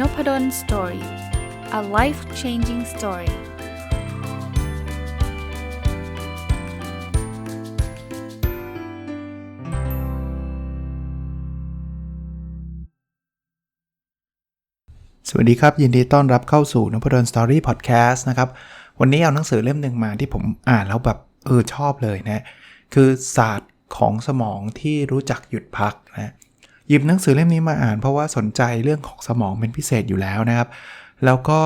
n o p ด d o สตอรี่ a life changing story สวัสดีครับ ยินดีต้อนรับเข้าสู่นพดลสตอรี่พอดแคสต์นะครับ วันนี้เอาหนังสือเล่มหนึ่งมาที่ผมอ่านแล้วแบบ เออ ชอบเลยนะ คือศาสตร์ของสมองที่รู้จักหยุดพักนะ หยิบหนังสือเล่มนี้มาอ่านเพราะว่าสนใจเรื่องของสมองเป็นพิเศษอยู่แล้วนะครับ แล้วก็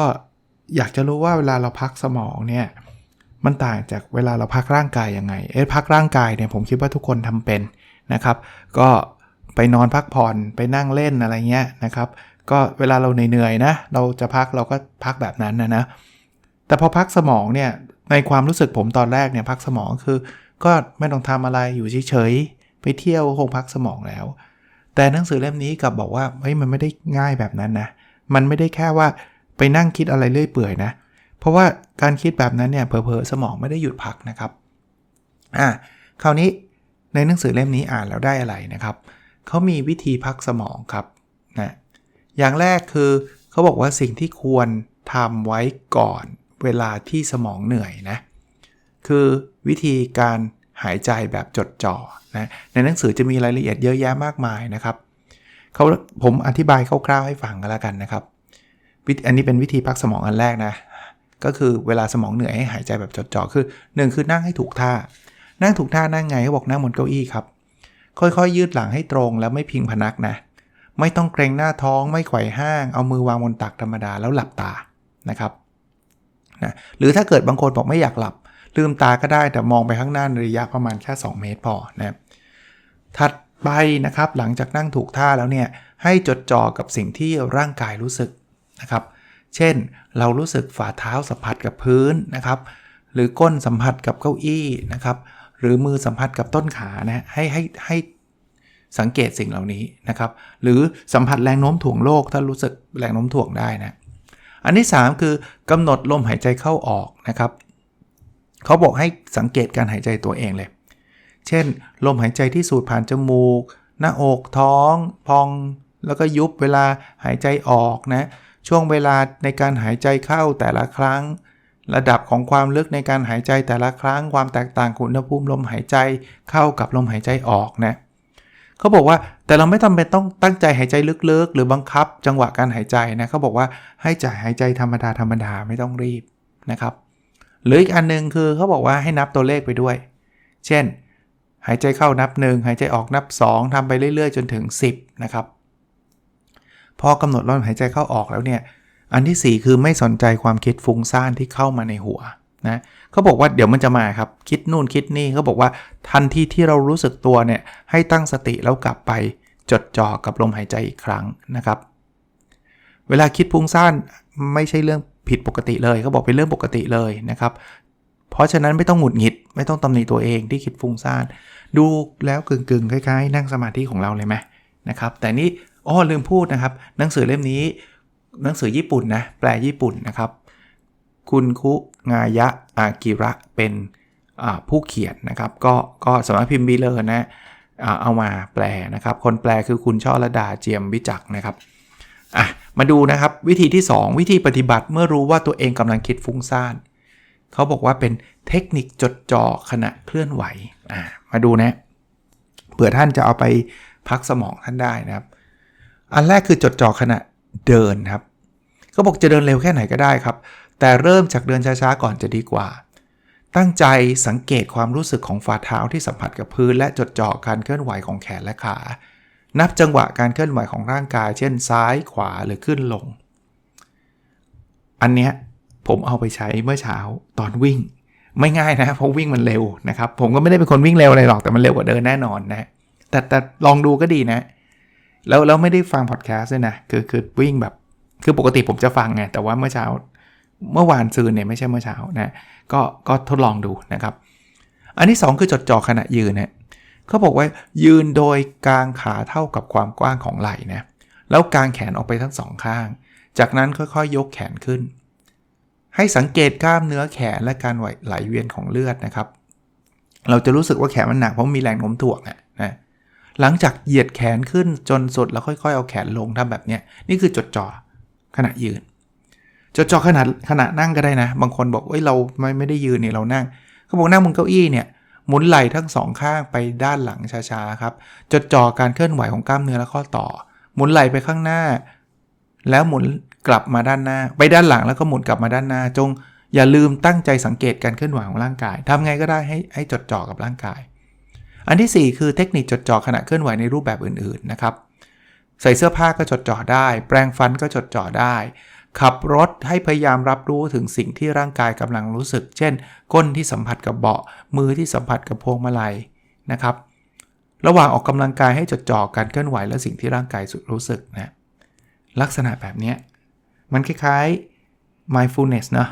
อยากจะรู้ว่าเวลาเราพักสมองเนี่ยมันต่างจากเวลาเราพักร่างกายยังไง เอ๊ะพักร่างกายเนี่ยผมคิดว่าทุกคนทำเป็นนะครับ ก็ไปนอนพักผ่อนไปนั่งเล่นอะไรเงี้ยนะครับ ก็เวลาเราเหนื่อยๆนะ เราจะพักเราก็พักแบบนั้นนะนะ แต่พอพักสมองเนี่ยในความรู้สึกผมตอนแรกเนี่ยพักสมองคือ ก็ไม่ต้องทำอะไรอยู่เฉยๆไปเที่ยวคงพักสมองแล้ว แต่หนังสือเล่มนี้กับบอกว่าเฮ้ยมันไม่ได้ง่ายแบบนั้นนะ มันไม่ได้แค่ว่าไปนั่งคิดอะไรเรื่อยเปื่อยนะ เพราะว่าการคิดแบบนั้นเนี่ยเพอๆสมองไม่ได้หยุดพักนะครับ อะคราวนี้ในหนังสือเล่มนี้อ่านแล้วได้อะไรนะครับ เขามีวิธีพักสมองครับนะอย่างแรกคือเขาบอกว่าสิ่งที่ควรทำไว้ก่อนเวลาที่สมองเหนื่อยนะ คือวิธีการ หายใจแบบจดจ่อนะในหนังสือจะมีรายละเอียดเยอะแยะมากมายนะครับเขาผมอธิบายคร่าวๆให้ฟังกันแล้วกันนะครับ อันนี้เป็นวิธีพักสมองอันแรกนะ ก็คือเวลาสมองเหนื่อยให้หายใจแบบจดจ่อคือ 1 คือนั่งให้ถูกท่า นั่งถูกท่านั่งไงเขาบอกนั่งบนเก้าอี้ครับ ค่อยๆ ยืดหลังให้ตรงแล้วไม่พิงพนักนะ ไม่ต้องเกรงหน้าท้องไม่ไขว่ห้าง เอามือวางบนตักธรรมดาแล้วหลับตานะครับนะหรือถ้าเกิดบางคนบอกไม่อยากหลับ ลืมตาก็ได้แต่มองไปข้างหน้าระยะประมาณแค่ 2 เมตรพอนะถัดไปนะครับหลังจากนั่งถูกท่าแล้วเนี่ยให้จดจ่อกับสิ่งที่ร่างกายรู้สึกนะครับ เช่นเรารู้สึกฝ่าเท้าสัมผัสกับพื้นนะครับ หรือก้นสัมผัสกับเก้าอี้นะครับ หรือมือสัมผัสกับต้นขานะให้ให้ให้สังเกตสิ่งเหล่านี้นะครับ หรือสัมผัสแรงโน้มถ่วงโลกถ้ารู้สึกแรงโน้มถ่วงได้นะ อันที่ 3 คือกำหนดลมหายใจเข้าออกนะครับ เขาบอกให้สังเกตการหายใจตัวเองเลย เช่น ลมหายใจที่สูดผ่านจมูก หน้าอกท้อง พอง แล้วก็ยุบเวลาหายใจออกนะ ช่วงเวลาในการหายใจเข้าแต่ละครั้ง ระดับของความลึกในการหายใจแต่ละครั้ง ความแตกต่างอุณหภูมิลมหายใจเข้ากับลมหายใจออกนะเขาบอกว่าแต่เราไม่จาเป็นต้องตั้งใจหายใจลึกๆ หรือบังคับจังหวะการหายใจนะเขาบอกว่าให้จ่ายหายใจธรรมดาธรรมดาไม่ต้องรีบนะครับ หรืออีกอันนึงคือเขาบอกว่าให้นับตัวเลขไปด้วย เช่น หายใจเข้านับ 1 หายใจออกนับ 2ทำไปเรื่อยๆ จนถึง 10 นะครับ พอกำหนดลมหายใจเข้าออกแล้วเนี่ย อันที่ 4 คือไม่สนใจความคิดฟุ้งซ่านที่เข้ามาในหัวนะเขาบอกว่าเดี๋ยวมันจะมาครับ คิดนู่นคิดนี่เขาบอกว่าทันทีที่เรารู้สึกตัวเนี่ยให้ตั้งสติแล้วกลับไปจดจ่อกับลมหายใจอีกครั้งนะครับ เวลาคิดฟุ้งซ่านไม่ใช่เรื่อง ผิดปกติเลยเขาบอกเป็นเรื่องปกติเลยนะครับ เพราะฉะนั้นไม่ต้องหงุดหงิด ไม่ต้องตำหนิตัวเองที่คิดฟุ้งซ่านดูแล้วกึ่งๆคล้ายๆ นั่งสมาธิของเราเลยไหมนะครับ แต่นี่อ๋อลืมพูดนะครับ หนังสือเล่มนี้ หนังสือญี่ปุ่นนะแปลญี่ปุ่นนะครับ คุณคุงายะอากิระเป็นผู้เขียนนะครับ ก็ก็สำนักพิมพ์บิเลอร์นะเอามาแปลนะครับ คนแปลคือคุณช่อระดาเจียมวิจักนะครับอะ มาดูนะครับวิธีที่ 2 วิธีปฏิบัติเมื่อรู้ว่าตัวเองกำลังคิดฟุ้งซ่านเขาบอกว่าเป็นเทคนิคจดจ่อขณะเคลื่อนไหวอ่ามาดูนะเผื่อท่านจะเอาไปพักสมองท่านได้นะครับ อันแรกคือจดจ่อขณะเดินครับเขาบอกจะเดินเร็วแค่ไหนก็ได้ครับ แต่เริ่มจากเดินช้าๆก่อนจะดีกว่า ตั้งใจสังเกตความรู้สึกของฝ่าเท้าที่สัมผัสกับพื้น และจดจ่อการเคลื่อนไหวของแขนและขา นับจังหวะการเคลื่อนไหวของร่างกาย เช่นซ้ายขวาหรือขึ้นลง อันเนี้ยผมเอาไปใช้เมื่อเช้าตอนวิ่ง ไม่ง่ายนะเพราะวิ่งมันเร็วนะครับ ผมก็ไม่ได้เป็นคนวิ่งเร็วอะไรหรอกแต่มันเร็วกว่าเดินแน่นอนนะแต่แต่ลองดูก็ดีนะ แล้วแล้วไม่ได้ฟังพอดแคสต์ด้วยนะคือคือวิ่งแบบ คือปกติผมจะฟังไงแต่ว่าเมื่อเช้าเมื่อวานซืนเนี่ยไม่ใช่เมื่อเช้านะก็ก็ทดลองดูนะครับ อันที่ 2 คือจดจ่อขณะยืนนี่ย เขาบอกว่ายืนโดยกางขาเท่ากับความกว้างของไหล่นะแล้วกางแขนออกไปทั้งสองข้าง จากนั้นค่อยๆยกแขนขึ้น ให้สังเกตกล้ามเนื้อแขนและการไหลเวียนของเลือดนะครับ เราจะรู้สึกว่าแขนมันหนักเพราะมีแรงโน้มถ่วงนะหลังจากเหยียดแขนขึ้นจนสุดแล้วค่อยๆ เอาแขนลงทำแบบนี้นี่คือจดจ่อขณะยืน จดจ่อขณะขณะนั่งก็ได้นะ บางคนบอกเอ้ยเราไม่ไม่ได้ยืนเนี่ยเรานั่งเขาบอกนั่งบนเก้าอี้เนี่ย หมุนไหล่ทั้งสองข้างไปด้านหลังช้าๆครับ จดจ่อการเคลื่อนไหวของกล้ามเนื้อและข้อต่อ หมุนไหล่ไปข้างหน้า แล้วหมุนกลับมาด้านหน้า ไปด้านหลังแล้วก็หมุนกลับมาด้านหน้า จงอย่าลืมตั้งใจสังเกตการเคลื่อนไหวของร่างกายทำไงก็ได้ให้ให้จดจ่อกับร่างกาย อันที่ 4 คือเทคนิคจดจ่อขณะเคลื่อนไหวในรูปแบบอื่นๆนะครับ ใส่เสื้อผ้าก็จดจ่อได้ แปรงฟันก็จดจ่อได้ ขับรถให้พยายามรับรู้ถึงสิ่งที่ร่างกายกำลังรู้สึก เช่น ก้นที่สัมผัสกับเบาะ มือที่สัมผัสกับพวงมาลัยนะครับ ระหว่างออกกำลังกายให้จดจ่อการเคลื่อนไหวและสิ่งที่ร่างกายรู้สึกนะลักษณะแบบนี้มันคล้ายๆ mindfulness นะ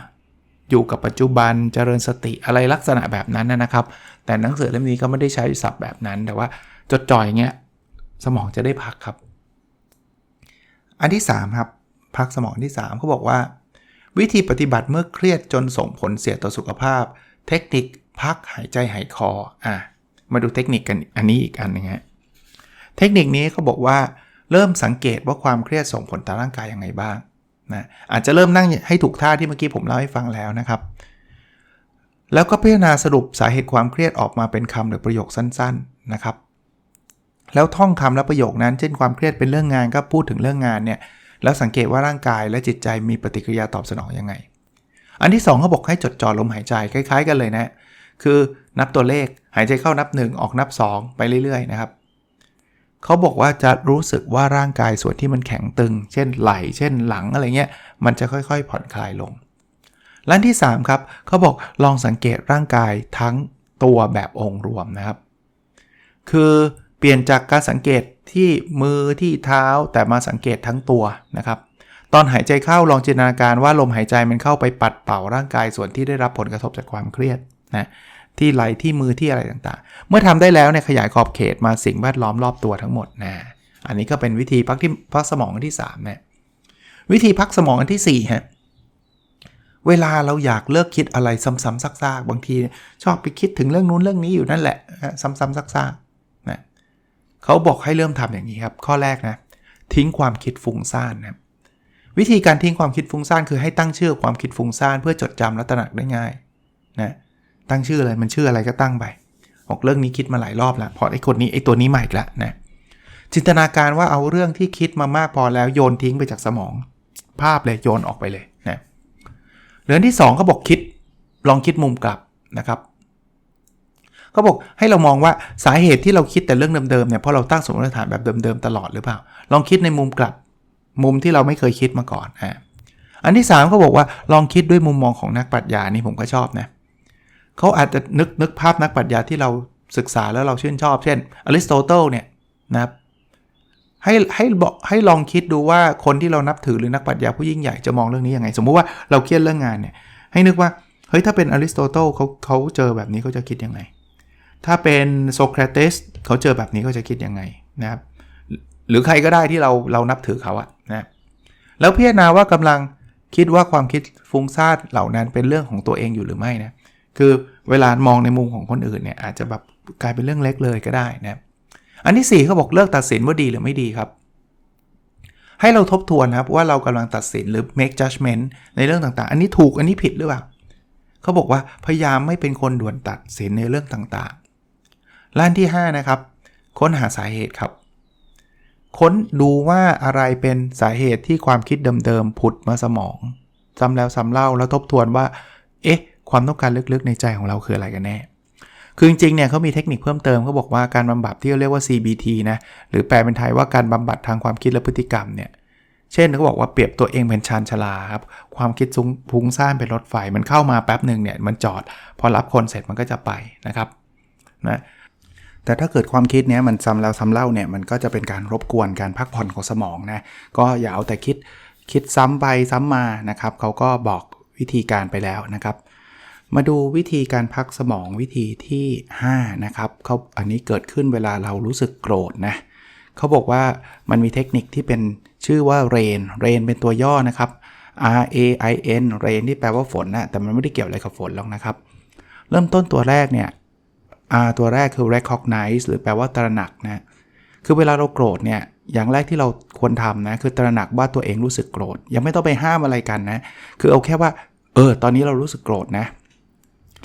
อยู่กับปัจจุบันเจริญสติอะไรลักษณะแบบนั้นนะครับ แต่หนังสือเล่มนี้ก็ไม่ได้ใช้ศัพท์แบบนั้น แต่ว่าจดจ่อยอย่างเงี้ยสมองจะได้พักครับ อันที่ 3 ครับ พักสมองที่3เขาบอกว่า วิธีปฏิบัติเมื่อเครียดจนส่งผลเสียต่อสุขภาพ เทคนิคพักหายใจหายคออะมาดูเทคนิคกันอันนี้อีกอันนึงฮะเทคนิคนี้เขาบอกว่าเริ่มสังเกตว่าความเครียดส่งผลต่อร่างกายยังไงบ้างนะอาจจะเริ่มนั่งให้ถูกท่าที่เมื่อกี้ผมเล่าให้ฟังแล้วนะครับ แล้วก็พิจารณาสรุปสาเหตุความเครียดออกมาเป็นคำหรือประโยคสั้นๆนะครับ แล้วท่องคำและประโยคนั้น เช่นความเครียดเป็นเรื่องงานก็พูดถึงเรื่องงานเนี่ย แล้วสังเกตว่าร่างกายและจิตใจมีปฏิกิริยาตอบสนองยังไง อันที่2เขาบอกให้จดจ่อลมหายใจคล้าย ๆ กันเลยนะ คือนับตัวเลขหายใจเข้านับ 1 ออกนับ 2 ไปเรื่อย ๆ นะครับเขาบอกว่าจะรู้สึกว่าร่างกายส่วนที่มันแข็งตึง เช่นไหล่เช่นหลังอะไรเงี้ยมันจะค่อยๆ ผ่อนคลายลงและที่ 3 ครับเขาบอกลองสังเกตร่างกายทั้งตัวแบบองค์รวมนะครับ คือ เปลี่ยนจากการสังเกตที่มือที่เท้าแต่มาสังเกตทั้งตัวนะครับตอนหายใจเข้าลองจินตนาการว่าลมหายใจมันเข้าไปปัดเป่าร่างกายส่วนที่ได้รับผลกระทบจากความเครียดนะที่ไหลที่มือที่อะไรต่างๆ เมื่อทำได้แล้วเนี่ยขยายขอบเขตมาสิ่งแวดล้อมรอบตัวทั้งหมดนะอันนี้ก็เป็นวิธีพักที่พักสมองอันที่3นะวิธีพักสมองอันที่4ฮะเวลาเราอยากเลิกคิดอะไรซ้ำๆซากๆ บางที ชอบไปคิดถึงเรื่องนู้นเรื่องนี้อยู่นั่นแหละซ้ำๆซากๆ เขาบอกให้เริ่มทำอย่างนี้ครับ ข้อแรกนะ ทิ้งความคิดฟุ้งซ่านนะวิธีการทิ้งความคิดฟุ้งซ่านคือให้ตั้งชื่อความคิดฟุ้งซ่านเพื่อจดจำและตระหนักได้ง่ายนะตั้งชื่ออะไรมันชื่ออะไรก็ตั้งไปบอกเรื่องนี้คิดมาหลายรอบแล้วพอไอ้คนนี้ไอ้ตัวนี้ใหม่อีกแล้วนะจินตนาการว่าเอาเรื่องที่คิดมามากพอแล้วโยนทิ้งไปจากสมอง ภาพเลยโยนออกไปเลยนะเรื่องที่2เขาบอกคิดลองคิดมุมกลับนะครับ เขาบอกให้เรามองว่าสาเหตุที่เราคิดแต่เรื่องเดิมๆเนี่ยเพราะเราตั้งสมมติฐานแบบเดิมๆตลอดหรือเปล่า ลองคิดในมุมกลับมุมที่เราไม่เคยคิดมาก่อนอะอันที่3เขาบอกว่าลองคิดด้วยมุมมองของนักปรัชญานี่ผมก็ชอบนะเขาอาจจะนึกนึกภาพนักปรัชญาที่เราศึกษาแล้วเราชื่นชอบ เช่นอริสโตเติลเนี่ยนะครับให้ให้บอกให้ลองคิดดูว่าคนที่เรานับถือหรือนักปรัชญาผู้ยิ่งใหญ่จะมองเรื่องนี้ยังไง สมมุติว่าเราเครียดเรื่องงานเนี่ยให้นึกว่าเฮ้ยถ้าเป็นอริสโตเติลเขาเขาเจอแบบนี้เขาจะคิดยังไง ถ้าเป็นโซเครตสเขาเจอแบบนี้เขาจะคิดยังไงนะครับ หรือใครก็ได้ที่เราเรานับถือเขาอะนะแล้วพิจารณาว่ากำลังคิดว่าความคิดฟุ้งซ่านเหล่านั้นเป็นเรื่องของตัวเองอยู่หรือไม่นะคือเวลามองในมุมของคนอื่นเนี่ยอาจจะแบบกลายเป็นเรื่องเล็กเลยก็ได้นะอันที่4เขาบอกเลิกตัดสินว่าดีหรือไม่ดีครับ ให้เราทบทวนครับว่าเรากำลังตัดสินหรือ make judgment ในเรื่องต่างๆ อันนี้ถูกอันนี้ผิดหรือเปล่าเขาบอกว่าพยายามไม่เป็นคนด่วนตัดสินในเรื่องต่าง ล้านที่ 5 นะครับ ค้นหาสาเหตุครับ ค้นดูว่าอะไรเป็นสาเหตุที่ความคิดเดิมๆผุดมาสมองซ้ำแล้วซ้ำเล่าแล้วทบทวนว่า เอ๊ะ ความต้องการลึกๆในใจของเราคืออะไรกันแน่ คือจริงๆเนี่ยเขามีเทคนิคเพิ่มเติมเขาบอกว่าการบำบัดที่เรียกว่า CBT นะ หรือแปลเป็นไทยว่าการบำบัดทางความคิดและพฤติกรรมเนี่ย เช่นเขาบอกว่าเปรียบตัวเองเป็นชานชลาครับ ความคิดซุ้งพุ้งซ่านเป็นรถไฟ มันเข้ามาแป๊บหนึ่งเนี่ย มันจอด พอรับคนเสร็จมันก็จะไปนะครับ นะ แต่ถ้าเกิดความคิดเนี้ยมันซ้ำแล้วซ้ำเล่าเนี่ยมันก็จะเป็นการรบกวนการพักผ่อนของสมองนะก็อย่าเอาแต่คิดคิดซ้ำไปซ้ำมานะครับเขาก็บอกวิธีการไปแล้วนะครับ มาดูวิธีการพักสมองวิธีที่5นะครับเขาอันนี้เกิดขึ้นเวลาเรารู้สึกโกรธนะเขาบอกว่ามันมีเทคนิคที่เป็นชื่อว่า rain rain เป็นตัวย่อนะครับ R A I N rain ที่แปลว่าฝนนะแต่มันไม่ได้เกี่ยวอะไรกับฝนหรอกนะครับ เริ่มต้นตัวแรกเนี่ย R ตัวแรกคือ recognize หรือแปลว่าตระหนักนะ คือเวลาเราโกรธเนี่ย อย่างแรกที่เราควรทำนะ คือตระหนักว่าตัวเองรู้สึกโกรธ ยังไม่ต้องไปห้ามอะไรกันนะ คือเอาแค่ว่า เออ ตอนนี้เรารู้สึกโกรธนะ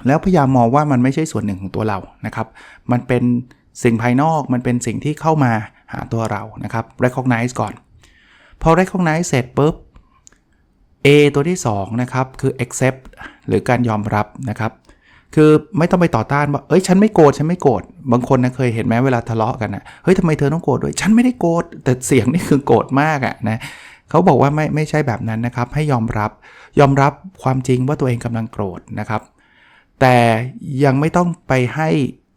แล้วพยายามมองว่ามันไม่ใช่ส่วนหนึ่งของตัวเรา นะครับ มันเป็นสิ่งภายนอก มันเป็นสิ่งที่เข้ามาหาตัวเรา นะครับ recognize ก่อน พอ recognize เสร็จปุ๊บ A ตัวที่2นะครับ คือ accept หรือการยอมรับนะครับ คือไม่ต้องไปต่อต้านว่าเอ้ยฉันไม่โกรธฉันไม่โกรธบางคนนะเคยเห็นไหมเวลาทะเลาะกันนะเฮ้ยทำไมเธอต้องโกรธด้วยฉันไม่ได้โกรธแต่เสียงนี่คือโกรธมากอะนะเขาบอกว่าไม่ไม่ใช่แบบนั้นนะครับ ให้ยอมรับยอมรับความจริงว่าตัวเองกำลังโกรธนะครับ แต่ยังไม่ต้องไปให้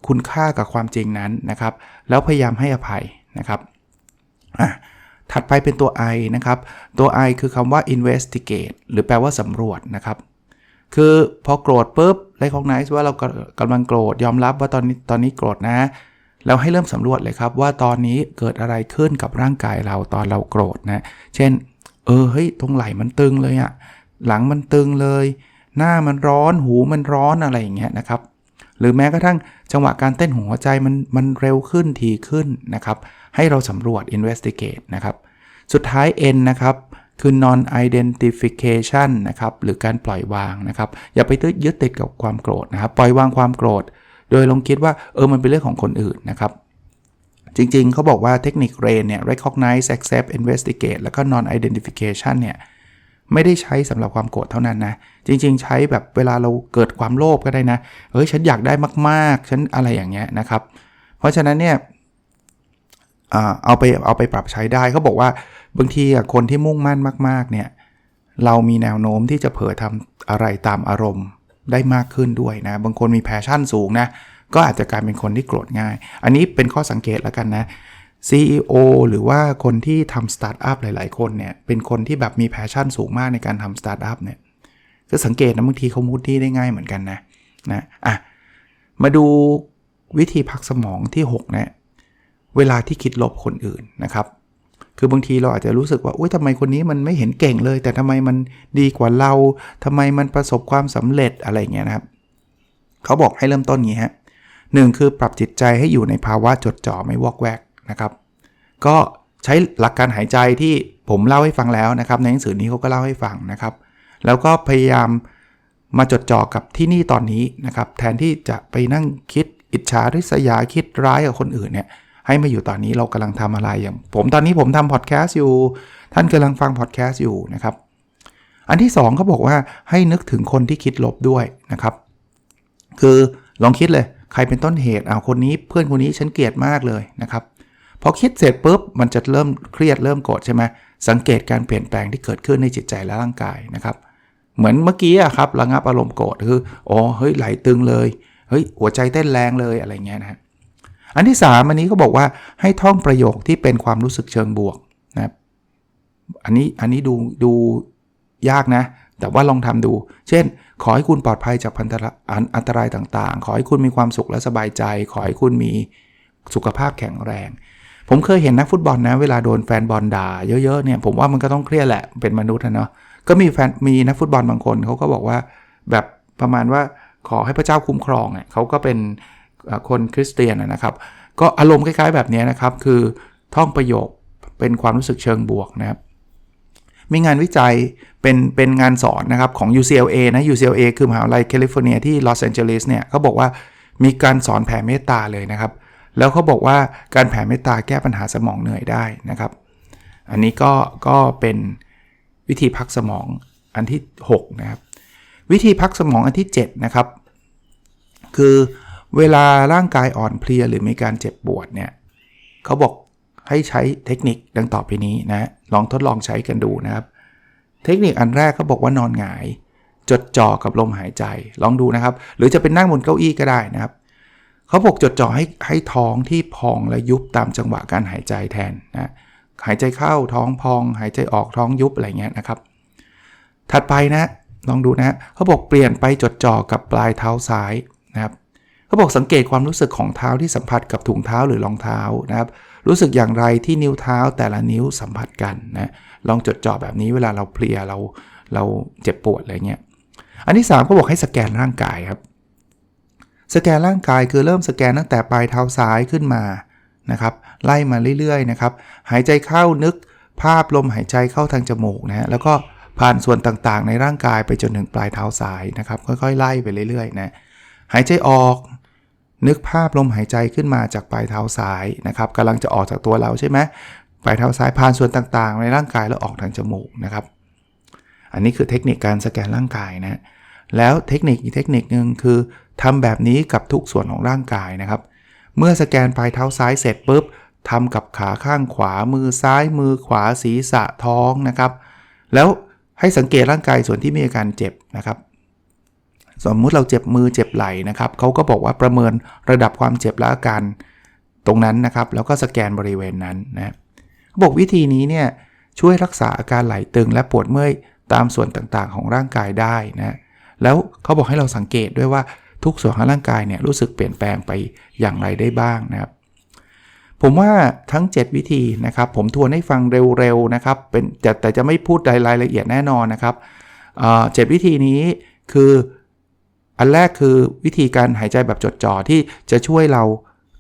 คุณค่ากับความจริงนั้นนะครับ แล้วพยายามให้อภัยนะครับอะถัดไปเป็นตัว I นะครับ ตัว I คือคำว่า investigate หรือแปลว่าสำรวจนะครับ คือพอโกรธปุ๊บ recognize ว่าเรากำลังโกรธยอมรับว่าตอนนี้ตอนนี้โกรธนะ แล้วให้เริ่มสำรวจเลยครับว่าตอนนี้เกิดอะไรขึ้นกับร่างกายเราตอนเราโกรธนะ เช่น เออเฮ้ยตรงไหล่มันตึงเลยอะหลังมันตึงเลย หน้ามันร้อนหูมันร้อนอะไรอย่างเงี้ยนะครับ หรือแม้กระทั่งจังหวะการเต้นหัวใจมันมันเร็วขึ้นทีขึ้นนะครับ ให้เราสำรวจ investigate นะครับ สุดท้าย N นะครับ คือ non identification นะครับหรือการปล่อยวางนะครับอย่าไปยึดติดกับความโกรธนะครับปล่อยวางความโกรธ โดยลองคิดว่าเออมันเป็นเรื่องของคนอื่นนะครับจริงๆ เขาบอกว่าเทคนิคเรนเนี่ย recognize accept investigate แล้วก็ non identification เนี่ย ไม่ได้ใช้สำหรับความโกรธเท่านั้นนะ จริงๆ ใช้แบบเวลาเราเกิดความโลภก็ได้นะ เฮ้ย ฉันอยากได้มากๆ ฉันอะไรอย่างเงี้ยนะครับ เพราะฉะนั้นเนี่ยเอาไปเอาไปปรับใช้ได้เขาบอกว่า บางทีคนที่มุ่งมั่นมาก ๆ เนี่ย เรามีแนวโน้มที่จะเผลอทำอะไรตามอารมณ์ได้มากขึ้นด้วยนะ บางคนมีแพชชั่นสูงนะ ก็อาจจะกลายเป็นคนที่โกรธง่าย อันนี้เป็นข้อสังเกตแล้วกันนะ CEO หรือว่าคนที่ทำสตาร์ทอัพหลาย ๆ คนเนี่ย เป็นคนที่แบบมีแพชชั่นสูงมากในการทำสตาร์ทอัพเนี่ย ก็สังเกตนะบางทีเขามุดที่ได้ง่ายเหมือนกันนะ นะ อะ มาดูวิธีพักสมองที่ 6 นะ เวลาที่คิดลบคนอื่นนะครับ คือบางทีเราอาจจะรู้สึกว่าอุ้ยทำไมคนนี้มันไม่เห็นเก่งเลย แต่ทำไมมันดีกว่าเราทำไมมันประสบความสำเร็จอะไรเงี้ยนะครับเขาบอกให้เริ่มต้นงี้ฮะหนึ่งคือปรับจิตใจให้อยู่ในภาวะจดจ่อไม่วอกแวกนะครับ ก็ใช้หลักการหายใจที่ผมเล่าให้ฟังแล้วนะครับ ในหนังสือนี้เขาก็เล่าให้ฟังนะครับ แล้วก็พยายามมาจดจ่อกับที่นี่ตอนนี้นะครับ แทนที่จะไปนั่งคิดอิจฉาริษยาคิดร้ายกับคนอื่นเนี่ย ให้มาอยู่ตอนนี้เรากำลังทำอะไรอย่าง ผมตอนนี้ผมทำพอดแคสต์อยู่ ท่านกำลังฟังพอดแคสต์อยู่นะครับ อันที่2เขาบอกว่าให้นึกถึงคนที่คิดลบด้วยนะครับ คือลองคิดเลยใครเป็นต้นเหตุเอาคนนี้เพื่อนคนนี้ฉันเกลียดมากเลยนะครับพอคิดเสร็จปุ๊บมันจะเริ่มเครียดเริ่มโกรธใช่ไหมสังเกตการเปลี่ยนแปลงที่เกิดขึ้นในจิตใจและร่างกายนะครับเหมือนเมื่อกี้อะครับระงับอารมณ์โกรธคืออ๋อเฮ้ยไหลตึงเลยเฮ้ยหัวใจเต้นแรงเลยอะไรเงี้ยนะ อันที่ 3 อันนี้ก็บอกว่าให้ท่องประโยคที่เป็นความรู้สึกเชิงบวกนะครับอันนี้อันนี้ดูดูยากนะ แต่ว่าลองทำดู เช่น ขอให้คุณปลอดภัยจากพันธะอันตรายต่างๆ ขอให้คุณมีความสุขและสบายใจ ขอให้คุณมีสุขภาพแข็งแรง ผมเคยเห็นนักฟุตบอลนะ เวลาโดนแฟนบอลด่าเยอะๆเนี่ยผมว่ามันก็ต้องเครียดแหละเป็นมนุษย์นะเนาะก็มีแฟนมีนักฟุตบอลบางคนเขาก็บอกว่าแบบประมาณว่าขอให้พระเจ้าคุ้มครองเนี่ยเขาก็เป็น คนคริสเตียนนะครับ ก็อารมณ์คล้ายๆแบบนี้นะครับ คือท่องประโยคเป็นความรู้สึกเชิงบวกนะครับ มีงานวิจัยเป็นเป็นงานสอนนะครับของ UCLA นะ UCLA คือมหาวิทยาลัยแคลิฟอร์เนียที่ลอสแอนเจลิสเนี่ยเขาบอกว่ามีการสอนแผ่เมตตาเลยนะครับ แล้วเขาบอกว่าการแผ่เมตตาแก้ปัญหาสมองเหนื่อยได้นะครับ อันนี้ก็ก็เป็นวิธีพักสมองอันที่ 6 นะครับ วิธีพักสมองอันที่ 7 นะครับ คือ เวลาร่างกายอ่อนเพลียหรือมีการเจ็บปวดเนี่ยเขาบอกให้ใช้เทคนิคดังต่อไปนี้นะ ลองทดลองใช้กันดูนะครับ เทคนิคอันแรกเขาบอกว่านอนหงาย จดจ่อกับลมหายใจ ลองดูนะครับ หรือจะเป็นนั่งบนเก้าอี้ก็ได้นะครับเขาบอกจดจ่อให้ให้ท้องที่พองและยุบตามจังหวะการหายใจแทนนะหายใจเข้าท้องพอง หายใจออกท้องยุบอะไรเงี้ยนะครับ ถัดไปนะลองดูนะเขาบอกเปลี่ยนไปจดจ่อกับปลายเท้าซ้ายนะครับ เขาบอกสังเกตความรู้สึกของเท้าที่สัมผัสกับถุงเท้าหรือรองเท้านะครับ รู้สึกอย่างไรที่นิ้วเท้าแต่ละนิ้วสัมผัสกันนะลองจดจ่อแบบนี้เวลาเราเพลียเราเราเจ็บปวดอะไรเงี้ยอันที่3ก็บอกให้สแกนร่างกายครับ สแกนร่างกายคือเริ่มสแกนตั้งแต่ปลายเท้าซ้ายขึ้นมานะครับไล่มาเรื่อยๆนะครับหายใจเข้านึกภาพลมหายใจเข้าทางจมูกนะแล้วก็ผ่านส่วนต่างๆ ในร่างกายไปจนถึงปลายเท้าซ้ายนะครับ ค่อยๆ ไล่ไปเรื่อยๆนะหายใจออก นึกภาพลมหายใจขึ้นมาจากปลายเท้าซ้ายนะครับกำลังจะออกจากตัวเราใช่ไหมปลายเท้าซ้ายผ่านส่วนต่างๆ ในร่างกายแล้วออกทางจมูกนะครับ อันนี้คือเทคนิคการสแกนร่างกายนะแล้วเทคนิคอีกเทคนิคนึงคือทำแบบนี้กับทุกส่วนของร่างกายนะครับ เมื่อสแกนปลายเท้าซ้ายเสร็จปุ๊บทำกับขาข้างขวามือซ้ายมือขวาศีรษะท้องนะครับ แล้วให้สังเกตร่างกายส่วนที่มีอาการเจ็บนะครับ สมมุติเราเจ็บมือเจ็บไหล่นะครับเขาก็บอกว่าประเมินระดับความเจ็บและอาการตรงนั้นนะครับ แล้วก็สแกนบริเวณนั้นนะบอกวิธีนี้เนี่ยช่วยรักษาอาการไหล่ตึงและปวดเมื่อยตามส่วนต่างๆ ของร่างกายได้นะแล้วเขาบอกให้เราสังเกตด้วยว่าทุกส่วนของร่างกายเนี่ยรู้สึกเปลี่ยนแปลงไปอย่างไรได้บ้างนะครับ ผมว่าทั้ง 7 วิธีนะครับ ผมทวนให้ฟังเร็วๆนะครับ เป็นแต่แต่จะไม่พูดรายละเอียดแน่นอนนะครับเจ็ดวิธีนี้คือ อันแรกคือวิธีการหายใจแบบจดจ่อที่จะช่วยเรา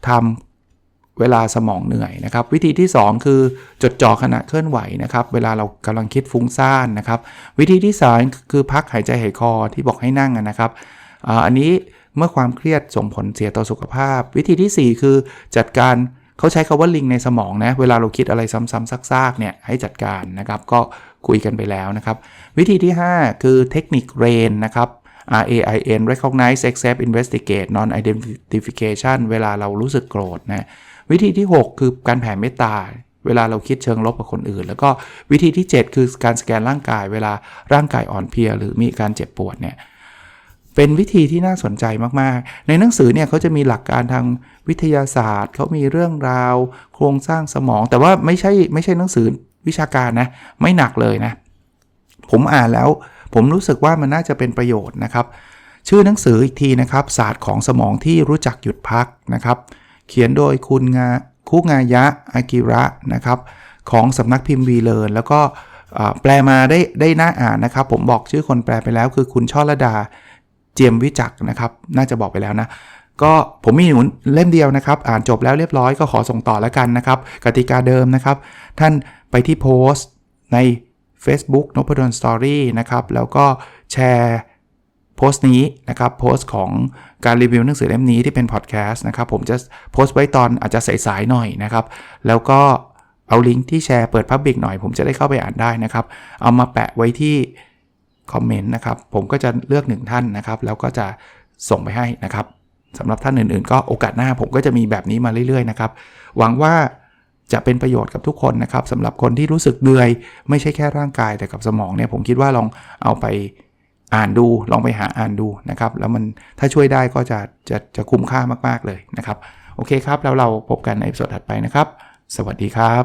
ทำเวลาสมองเหนื่อยนะครับ วิธีที่ 2 คือจดจ่อขณะเคลื่อนไหวนะครับ เวลาเรากำลังคิดฟุ้งซ่านนะครับ วิธีที่3คือพักหายใจหายคอที่บอกให้นั่งนะครับอันนี้เมื่อความเครียดส่งผลเสียต่อสุขภาพ วิธีที่ 4 คือจัดการเขาใช้คาว่าลิงในสมองนะเวลาเราคิดอะไรซ้ำๆซากๆเนี่ยให้จัดการนะครับ ก็คุยกันไปแล้วนะครับ วิธีที่ 5 คือเทคนิคเรนนะครับ R A I N recognize accept investigate non identification เวลาเรารู้สึกโกรธนะวิธีที่ 6 คือการแผ่เมตตา เวลาเราคิดเชิงลบกับคนอื่น แล้วก็วิธีที่ 7 คือการสแกนร่างกาย เวลาร่างกายอ่อนเพลียหรือมีการเจ็บปวดเนี่ยเป็นวิธีที่น่าสนใจมาก ๆ ในหนังสือเนี่ยเขาจะมีหลักการทางวิทยาศาสตร์ เขามีเรื่องราว โครงสร้างสมอง แต่ว่าไม่ใช่ไม่ใช่หนังสือวิชาการนะ ไม่หนักเลยนะ ผมอ่านแล้ว ผมรู้สึกว่ามันน่าจะเป็นประโยชน์นะครับ ชื่อหนังสืออีกทีนะครับศาสตร์ของสมองที่รู้จักหยุดพักนะครับ เขียนโดยคุณงาคุงายะอากิระนะครับของสำนักพิมพ์วีเลนแล้วก็แปลมาได้ได้น่าอ่านนะครับ ผมบอกชื่อคนแปลไปแล้วคือคุณช่อระดาเจียมวิจักนะครับ น่าจะบอกไปแล้วนะก็ผมมีหนุนเล่มเดียวนะครับ อ่านจบแล้วเรียบร้อยก็ขอส่งต่อแล้วกันนะครับ กติกาเดิมนะครับ ท่านไปที่โพสต์ใน Facebook n o p a d o n Story นะครับแล้วก็แชร์โพสต์นี้นะครับโพสต์ของการรีวิวหนังสือเล่มนี้ที่เป็นพอดแคสต์นะครับผมจะโพสต์ไว้ตอนอาจจะสายๆหน่อยนะครับแล้วก็เอาลิงก์ที่แชร์เปิด Public หน่อย ผมจะได้เข้าไปอ่านได้นะครับ เอามาแปะไว้ที่คอมเมนต์นะครับ ผมก็จะเลือกหนึ่งท่านนะครับ แล้วก็จะส่งไปให้นะครับสำหรับท่านอื่นๆ ก็โอกาสหน้าผมก็จะมีแบบนี้มาเรื่อยๆนะครับ หวังว่า จะเป็นประโยชน์กับทุกคนนะครับสำหรับคนที่รู้สึกเหนื่อย ไม่ใช่แค่ร่างกายแต่กับสมองเนี่ยผมคิดว่าลองเอาไปอ่านดูลองไปหาอ่านดูนะครับ แล้วมันถ้าช่วยได้ก็จะจะจะคุ้มค่ามาก ๆ เลยนะครับ โอเคครับ แล้วเราพบกันในสดถัดไปนะครับ สวัสดีครับ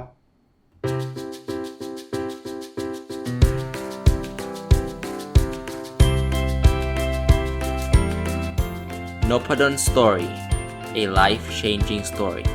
n o p a d o n Story a life changing story